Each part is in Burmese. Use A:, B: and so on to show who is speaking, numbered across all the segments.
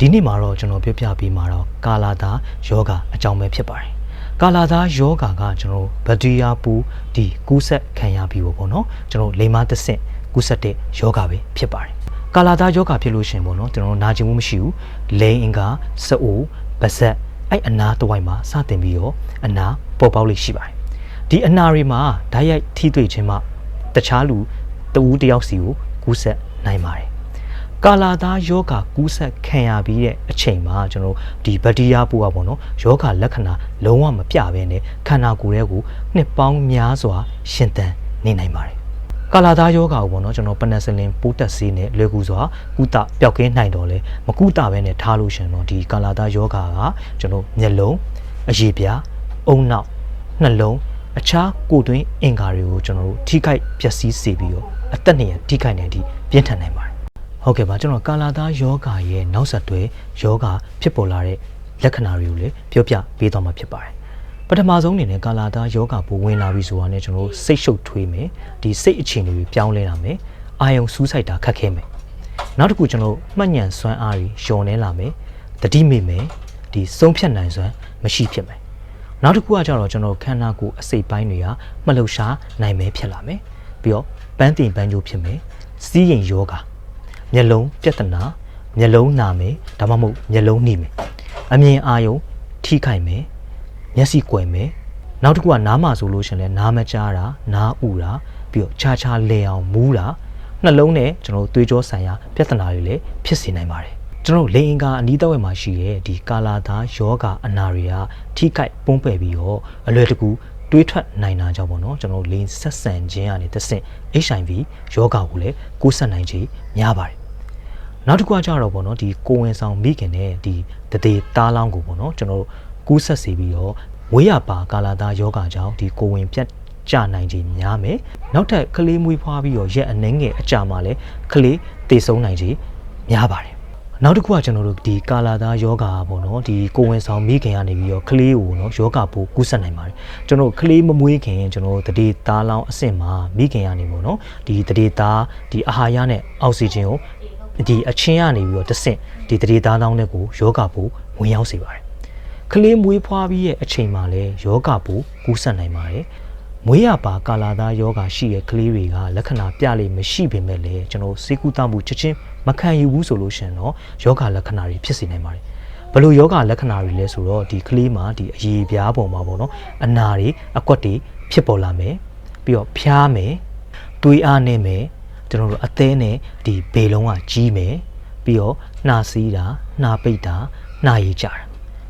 A: ဒီနေ့မှာတော့ကျွန်တော်ပြောပြပေးမှာတော့ကာလာသားယောဂအကြောင်းပဲဖြစ်ပါတယ်ကာလာသားယောဂကကျွန်တော်ဘက်တီးရီးယားပူဒီကူးဆက်ခံရပြီးပေါ့နော်ကျွန်တော်လိမ္မာတစ်ဆင့်ကူးဆက်တဲ့ယောဂပဲဖြစ်ပါတယ်ကာလာသားယောဂဖြစ်လို့ရှရင်ပေါ့နော်ကျွန်တော်နာကျင်မှုမရှိဘူးလိန်အင်္ဂါစအိုပါဇက်အဲ့အနာတစ်ဝိုက်မှာစတင်ပြီးတော့အနာပေါ်ပေါက်လိမ့်ရှိပါတယ်ဒီအနာတွေမှာဓာတ်ရိုက်ထိတွေ့ခြင်းမှတခြားလူတဦးတစ်ယောက်စီကိုကူးဆက်နိုင်ပါတယ် ကာလာသားယောဂကူးဆက်ခံရပြီးတဲ့အချိန်မှာကျွန်တော်တို့ဒီဗတီးယားပိုးကပေါ့နော်ယောဂလက္ခဏာလုံးဝမပြဘဲနဲ့ခန္ဓာကိုယ်ရဲ့ကိုနှစ်ပေါင်းများစွာရှင်သန်နေနိုင်ပါတယ်ကာလာသားယောဂကိုပေါ့နော်ကျွန်တော်ပနက်စလင်ပိုးတက်ဆေးနဲ့လွယ်ကူစွာကုသပျောက်ကင်းနိုင်တော့လဲမကုသဘဲနဲ့ထားလို့ရှင်တော့ဒီကာလာသားယောဂကကျွန်တော်မျက်လုံးအရေပြားအုံနောက်နှလုံးအခြားကိုယ်တွင်းအင်္ဂါတွေကိုကျွန်တော်တို့ထိခိုက်ပျက်စီးစေပြီးတော့အသက်နေရထိခိုက်နေသည့်ပြင်းထန်နိုင်ပါတယ် ဟုတ်ကဲ့ပါကျွန်တော်ကာလာသားယောဂရဲ့နောက်ဆက်တွဲယောဂဖြစ်ပေါ်လာတဲ့လက္ခဏာတွေကိုလည်းပြောပြပေးသွားမှာဖြစ်ပါတယ်ပထမဆုံးအနေနဲ့ကာလာသားယောဂပိုဝင်လာပြီဆိုတာနဲ့ကျွန်တော်တို့စိတ်ရှုပ်ထွေးမယ်ဒီစိတ်အခြေအနေတွေပြောင်းလဲလာမယ်အာယုံစူးစိုက်တာခက်ခဲမယ်နောက်တစ်ခုကျွန်တော်တို့မှတ်ညံစွမ်းအားတွေလျော့နေလာမယ်တတိမိမယ်ဒီဆုံးဖြတ်နိုင်စွမ်းမရှိဖြစ်မယ်နောက်တစ်ခုကကြတော့ကျွန်တော်ခန္ဓာကိုယ်အစိတ်ပိုင်းတွေကမလှုပ်ရှားနိုင်မယ်ဖြစ်လာမယ်ပြီးတော့ပန်းတင်ပန်းကြိုးဖြစ်မယ်စီးရင်ယောဂ မျက်လုံးပြဿနာမျက်လုံးနာမယ်ဒါမှမဟုတ်မျက်လုံးနှိမယ်အမြင်အာရုံထိခိုက်မယ်မျက်စိကွယ်မယ်နောက်တစ်ခုကနားမှာဆိုလို့ရှရင်လဲနားမကြားတာနားဥတာပြီးတော့ခြားခြားလဲအောင်မူးတာနှလုံးနဲ့ကျွန်တော်တို့သွေးကြောဆိုင်ရာပြဿနာတွေလည်းဖြစ်စေနိုင်ပါတယ်ကျွန်တော်တို့လေအင်္ဂါအနီးတစ်ဝက်မှာရှိတဲ့ဒီကာလာသားယောဂအနာတွေကထိခိုက်ပုံးပယ်ပြီးတော့အလွယ်တကူ တွေးထွက်နိုင်တာကြောင့်ပေါ့နော်ကျွန်တော်တို့လိန်ဆက်ဆန်ခြင်းကနေတစ်ဆင့် HIV ယောဂကိုလည်းကူးစက်နိုင်ခြင်းများပါတယ်နောက်တစ်ခုကကြတော့ဗောနော်ဒီကိုဝင်ဆောင်မိခင်နဲ့ဒီတသေးသားလောင်းကိုဗောနော်ကျွန်တော်တို့ကူးဆက်စေပြီးတော့ဝေးရပါကာလာသားယောဂကြောင့်ဒီကိုဝင်ပြတ်ကြနိုင်ခြင်းများမယ်နောက်ထပ်ကလေးမွေးဖွားပြီးတော့ရက်အနှင်းငယ်အကြာမှာလည်းကလေးတေဆုံးနိုင်ခြင်းများပါတယ် နောက်တစ်ခုကကျွန်တော်တို့ဒီကာလာသားယောဂါပေါ့နော်ဒီကိုဝင်ဆောင်မိခင်ကနေပြီးတော့ကလေးကိုနော်ယောဂပိုးကူးစက်နိုင်ပါတယ်ကျွန်တော်တို့ကလေးမမွေးခင်ကျွန်တော်တို့တတိသားလောင်းအဆင့်မှာမိခင်ကနေပေါ့နော်ဒီတတိသားဒီအာဟာရနဲ့အောက်ဆီဂျင်ကိုဒီအချင်းကနေပြီးတော့တစ်ဆင့်ဒီတတိသားလောင်းတဲ့ကိုယောဂပိုးဝင်ရောက်စေပါတယ်ကလေးမွေးဖွားပြီးရဲ့အချိန်မှာလည်းယောဂပိုးကူးစက်နိုင်ပါတယ် မွေးရပါကာလာသားယောဂရှိတဲ့ကလေးတွေကလက္ခဏာပြလိမ့်မရှိပေမဲ့လည်းကျွန်တော်စေကူတမှုချက်ချင်းမခံယူဘူးဆိုလို့ရှိရင်တော့ယောဂလက္ခဏာတွေဖြစ်စေနိုင်ပါတယ်ဘယ်လိုယောဂလက္ခဏာတွေလဲဆိုတော့ဒီကလေးမှာဒီအရေပြားပေါ်မှာပေါ့နော်အနာတွေအကွက်တွေဖြစ်ပေါ်လာမယ်ပြီးတော့ဖျားမယ်သွေးအားနေမယ်ကျွန်တော်တို့အသေးနဲ့ဒီဘေလုံးကကြီးမယ်ပြီးတော့နှာစီးတာနှာပိတ်တာနှာရည်ကြတာ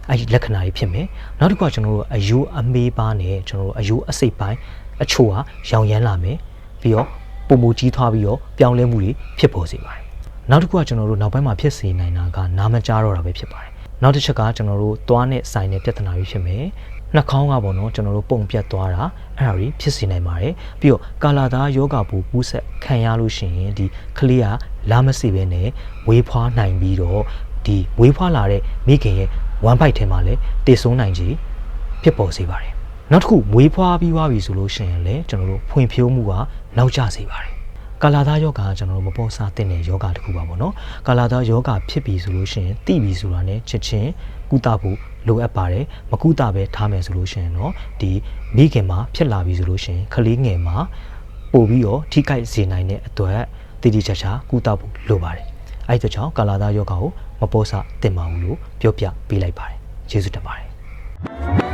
A: အဲ့ဒီလက္ခဏာတွေဖြစ်မယ်နောက်တစ်ခုကကျွန်တော်တို့အယိုးအမေးပါနဲ့ကျွန်တော်တို့အယိုးအစိတ်ပိုင်းအချို့ဟာရောင်ရမ်းလာမယ်ပြီးတော့ပုံမူကြီးထွားပြီးတော့ပြောင်းလဲမှုတွေဖြစ်ပေါ်စေပါတယ်နောက်တစ်ခုကကျွန်တော်တို့နောက်ပိုင်းမှာဖြစ်စေနိုင်တာကနာမကြားတော့တာပဲဖြစ်ပါတယ်နောက်တစ်ချက်ကကျွန်တော်တို့သွားနဲ့ဆိုင်တဲ့ပြဿနာတွေဖြစ်မယ်နှာခေါင်းကပေါ့နော်ကျွန်တော်တို့ပုံပြတ်သွားတာအဲ့ဒါတွေဖြစ်စေနိုင်ပါတယ်ပြီးတော့ကာလာသားယောဂဘူပူးဆက်ခံရလို့ရှိရင်ဒီကလေးကလာမစီပဲနဲ့ဝေးဖွားနိုင်ပြီးတော့ဒီဝေးဖွားလာတဲ့မိခင်ရဲ့ one bite ထဲမှာလည်းတည်ဆုံးနိုင်ကြီးဖြစ်ပေါ်စေပါတယ်နောက်တစ်ခုမွေးဖွားပြီးသွားပြီဆိုလို့ရှိရင်လည်းကျွန်တော်တို့ဖွံ့ဖြိုးမှုကနောက်ကျစေပါတယ်ကာလာသားယောဂကကျွန်တော်တို့မပေါ်စားတဲ့တဲ့ယောဂတစ်ခုပါပေါ့နော်ကာလာသားယောဂဖြစ်ပြီဆိုလို့ရှိရင်တိပြီဆိုတာနဲ့ချက်ချင်းကုသဖို့လိုအပ်ပါတယ်မကုသပဲထားမယ်ဆိုလို့ရှိရင်တော့ဒီမိခင်မှာဖြစ်လာပြီဆိုလို့ရှိရင်ကလေးငယ်မှာပို့ပြီးတော့ထိခိုက်စေနိုင်တဲ့အတွက်တည်တည်ချာချာကုသဖို့လိုပါတယ် အဲ့ဒီကြောင့်ကာလာသားယောဂကိုမပေါ်စားတင်ပါဘူးလို့ပြောပြပေးလိုက်ပါတယ်ကျေးဇူးတင်ပါတယ်